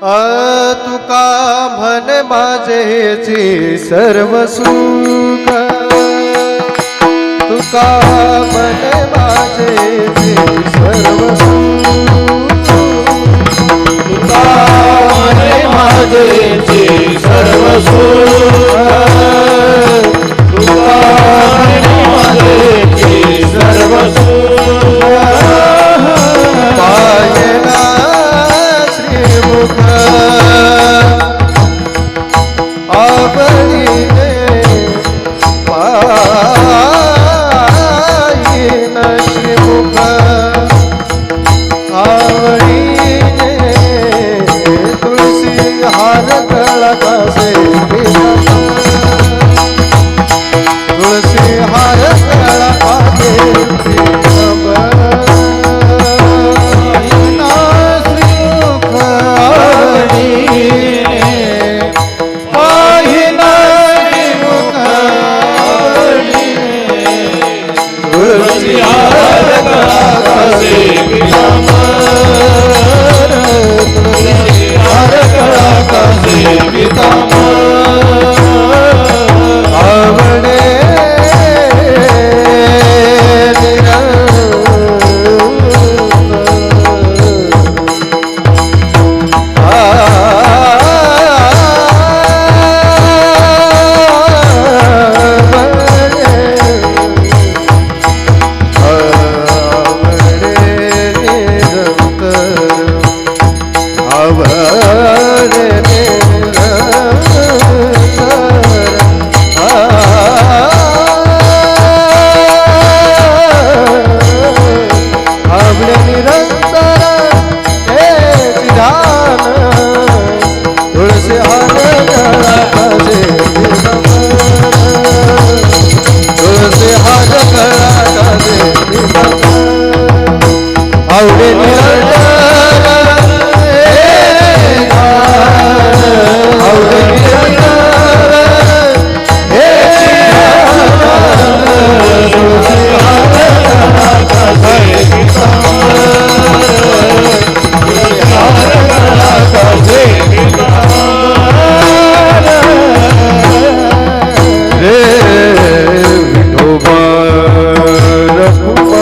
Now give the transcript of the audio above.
तुका म्हन माझेचे सर्व सुख. तुका म्हन माझेचे सर्व सुख. तुका म्हन माझेचे सर्व Oh.